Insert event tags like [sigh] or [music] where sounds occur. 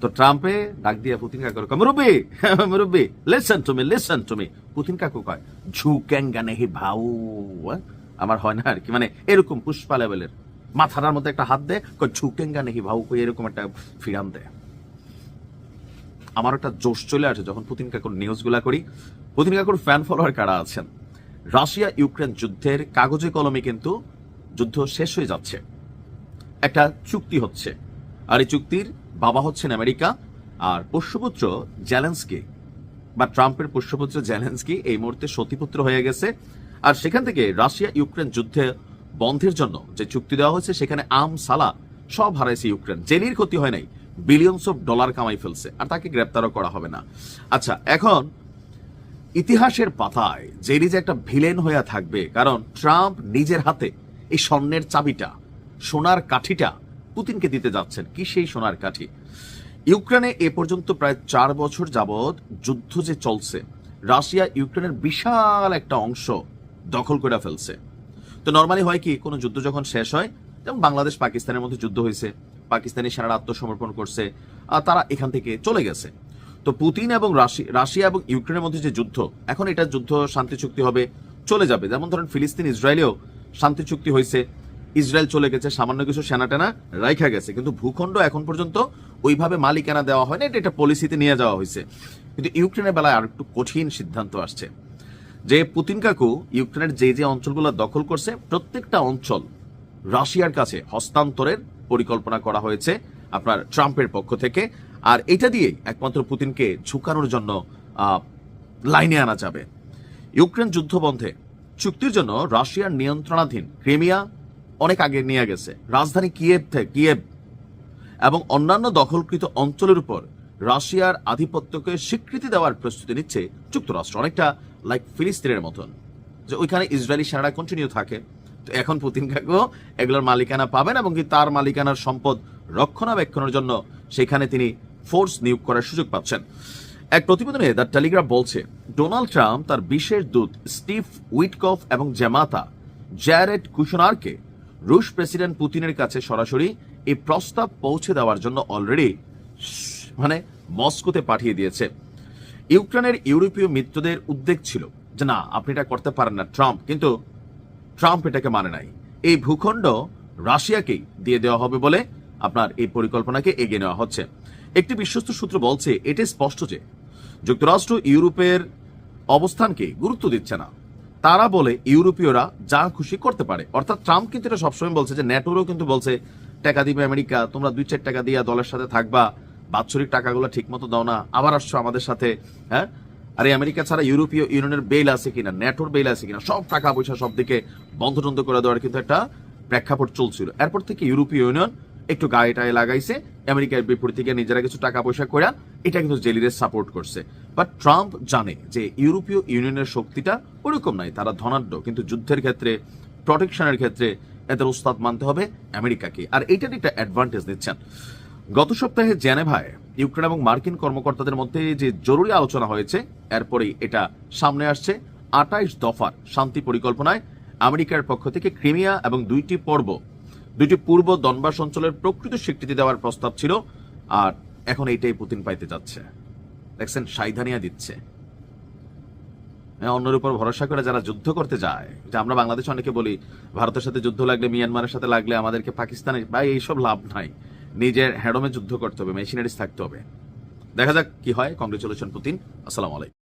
তো ট্রাম্পে ডাক দিয়ে পুতিন কাকুর কয়, মুরব্বী [laughs] মুরব্বী listen to me listen to me Putin কাকু কয় ঝুকেঙ্গা নেহি ভাউ হ্যাঁ? আমার হয় না আর কি। মানে এরকম পুষ্পা লেভেলের মাথার মধ্যে একটা হাত দেয় কয় ঝুকেঙ্গা নেহি ভাউ কই এরকম একটা ফিরাম দেয় আমার একটা জোশ চলে আসে যখন পুতিন কাকুর নিউজগুলা করি। পুতিন কাকুর ফ্যান ফলোয়ার কারা আছেন? রাশিয়া ইউক্রেন যুদ্ধের কাগজে কলমে কিন্তু যুদ্ধ শেষ হয়ে যাচ্ছে। একটা চুক্তি হচ্ছে। আর এই চুক্তির বাবা হচ্ছেন আমেরিকা আর পোষ্যপুত্র জ্যালেন্সকি বা ট্রাম্পের পোষ্যপুত্র জ্যালেন্সকি এই মুহূর্তে সতীপুত্র হয়ে গেছে। আর সেখান থেকে রাশিয়া ইউক্রেন যুদ্ধে বন্ধের জন্য যে চুক্তি দেওয়া হয়েছে, সেখানে আম, সালা সব হারাইছে ইউক্রেন। জেনির ক্ষতি হয় নাই বিলিয়নস অফ ডলার কামাই ফেলছে, আর তাকে গ্রেপ্তারও করা হবে না। আচ্ছা এখন ইতিহাসের পাতায় জেরি যে একটা ভিলেন হয়ে থাকবে, কারণ ট্রাম্প নিজের হাতে এই স্বর্ণের চাবিটা, সোনার কাঠিটা পুতিনকে দিতে যাচ্ছেন। কি সেই সোনার কাঠি? ইউক্রেনে এ পর্যন্ত প্রায় চার বছর যাবৎ যুদ্ধ যে চলছে, রাশিয়া ইউক্রেনের বিশাল একটা অংশ দখল করে ফেলছে। তো নর্মালি হয় কি, কোনো যুদ্ধ যখন শেষ হয়, যেমন বাংলাদেশ পাকিস্তানের মধ্যে যুদ্ধ হয়েছে, পাকিস্তানি সেনারা আত্মসমর্পণ করছে, আর তারা এখান থেকে চলে গেছে। তো পুতিন এবং রাশি- রাশিয়া এবং ইউক্রেনের মধ্যে যে যুদ্ধ, এখন এটা যুদ্ধ শান্তি চুক্তি হবে, চলে যাবে। যেমন ধরেন ফিলিস্তিন, ইসরায়েলেও শান্তি চুক্তি হয়েছে ইসরায়েল চলে গেছে, সামান্য কিছু সেনা টেনা রাইখা গেছে। কিন্তু ভূখণ্ড এখন পর্যন্ত ওইভাবে মালিকানা দেওয়া হয় না এটা একটা পলিসিতে নিয়ে যাওয়া হয়েছে। কিন্তু ইউক্রেনের বেলায় আর একটু কঠিন সিদ্ধান্ত আসছে। যে পুতিন কাকু ইউক্রেনের যে যে অঞ্চলগুলো দখল করছে, প্রত্যেকটা অঞ্চল রাশিয়ার কাছে হস্তান্তরের পরিকল্পনা করা হয়েছে আপনার ট্রাম্পের পক্ষ থেকে। আর এটা দিয়েই একমাত্র পুতিনকে ঝুঁকানোর জন্য লাইনে আনা যাবে। ইউক্রেন যুদ্ধ বন্ধে চুক্তির জন্য রাশিয়ার নিয়ন্ত্রণাধীন ক্রিমিয়া অনেক আগে নিয়ে গেছে। রাজধানী কিয়েভ থেকে কিয়েভ এবং অন্যান্য দখলকৃত অঞ্চলের উপর রাশিয়ার আধিপত্যকে স্বীকৃতি দেওয়ার প্রস্তুতি নিচ্ছে যুক্তরাষ্ট্র। অনেকটা লাইক ফিলিস্তিনের মতন, যে ওইখানে ইসরায়েলি সেনারা কন্টিনিউ থাকে। তো এখন পুতিন কাকু, এগুলোর মালিকানা পাবেন এবং কি তার মালিকানার সম্পদ রক্ষণাবেক্ষণের জন্য সেখানে তিনি ফোর্স নিয়োগ করার সুযোগ পাচ্ছেন। এক প্রতিবেদনে দ্য টেলিগ্রাফ বলছে ডোনাল্ড ট্রাম্প তার বিশেষ দূত স্টিভ উইটকফ এবং জ্যামাতা জ্যারেড কুশনারকে রুশ প্রেসিডেন্ট পুতিনের কাছে সরাসরি এই প্রস্তাব পৌঁছে দেওয়ার জন্য অলরেডি মানে মস্কোতে পাঠিয়ে দিয়েছে। ইউক্রেনের ইউরোপীয় মিত্রদের উদ্বেগ ছিল যে না, আপনি এটা করতে পারেন না ট্রাম্প, কিন্তু ট্রাম্প এটাকে মানে নাই। এই ভূখণ্ড রাশিয়াকেই দিয়ে দেওয়া হবে বলে আপনার এই পরিকল্পনাকে এগিয়ে নেওয়া হচ্ছে। একটি বিশ্বস্ত সূত্র বলছে, এটি স্পষ্ট যে যুক্তরাষ্ট্র ইউরোপের অবস্থানকে গুরুত্ব দিচ্ছে না। তারা বলে ইউরোপীয়রা যা খুশি করতে পারে। অর্থাৎ ট্রাম্প কিন্তু এটা সবসময় বলছে যে, ন্যাটোরও কিন্তু বলছে, টাকা দিবে আমেরিকা, তোমরা দুই চার টাকা দিয়ে দলের সাথে থাকবা, বাৎসরিক টাকাগুলো ঠিক মতো দাও না, আবার আসছো আমাদের সাথে হ্যাঁ? আর এই আমেরিকা ছাড়া ইউরোপীয় ইউনিয়নের বেল আছে কিনা, ন্যাটোর বেল আছে কিনা, সব টাকা পয়সা সব দিকে বন্ধ টন্ধ করে দেওয়ার কিন্তু একটা প্রেক্ষাপট চলছিল। এরপর থেকে ইউরোপীয় ইউনিয়ন একটু গায়ে টায়ে লাগাইছে, আমেরিকার বিপরীত থেকে নিজেরা কিছু টাকা পয়সা করে এটা কিন্তু জেলিদের সাপোর্ট করছে। বাট ট্রাম্প জানে যে ইউরোপীয় ইউনিয়নের শক্তিটা ওরকম নাই তারা ধনাঢ্য। কিন্তু যুদ্ধের ক্ষেত্রে প্রোটেকশনের ক্ষেত্রে এদের উস্তাদ মানতে হবে আমেরিকাকে। আর এইটার একটা অ্যাডভান্টেজ নিচ্ছেন। গত সপ্তাহে জেনেভায় ইউক্রেন এবং মার্কিন কর্মকর্তাদের মধ্যে যে জরুরি আলোচনা হয়েছে, এরপরেই এটা সামনে আসছে। আটাইশ দফার শান্তি পরিকল্পনায় আমেরিকার পক্ষ থেকে ক্রিমিয়া এবং দুইটি পর্ব, দুইটি পূর্ব দনবাস অঞ্চলের প্রকৃত স্বীকৃতি দেওয়ার প্রস্তাব ছিল। আর এখন এইটাই পুতিন পাইতে যাচ্ছে। দেখছেন সাইধানিয়া দিচ্ছে। হ্যাঁ, অন্যের উপর ভরসা করে যারা যুদ্ধ করতে যায় যে আমরা বাংলাদেশ অনেকে বলি ভারতের সাথে যুদ্ধ লাগলে মিয়ানমারের সাথে লাগলে আমাদেরকে পাকিস্তানে বা এইসব লাভ নাই। নিজের হ্যাডমে যুদ্ধ করতে হবে মেশিনারিজ থাকতে হবে। দেখা যাক কি হয়। Congratulation Putin. আসসালামু আলাইকুম।